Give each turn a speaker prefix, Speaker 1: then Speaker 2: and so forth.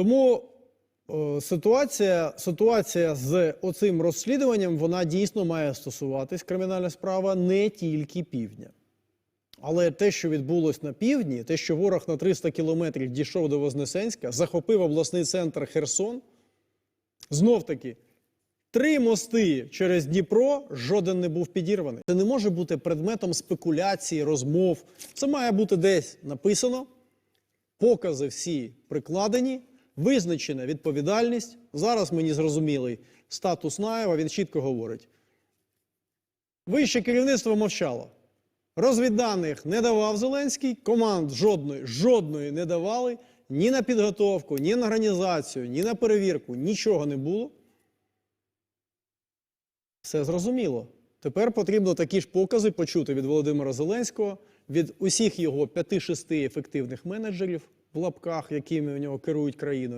Speaker 1: Тому е, ситуація, ситуація з оцим розслідуванням вона дійсно має стосуватись кримінальна справа не тільки півдня. Але те, що відбулось на півдні, те, що ворог на 300 кілометрів дійшов до Вознесенська, захопив обласний центр Херсон, знов таки. Три мости через Дніпро жоден не був підірваний. Це не може бути предметом спекуляції, розмов. Це має бути десь написано. Покази всі прикладені, визначена відповідальність. Зараз мені зрозумілий статус Наєва, він чітко говорить. Вище керівництво мовчало. Розвідданих не давав Зеленський, команд жодної, жодної не давали ні на підготовку, ні на організацію, ні на перевірку, нічого не було. Все зрозуміло. Тепер потрібно такі ж покази почути від Володимира Зеленського, від усіх його 5-6 ефективних менеджерів в лапках, якими в нього керують країною.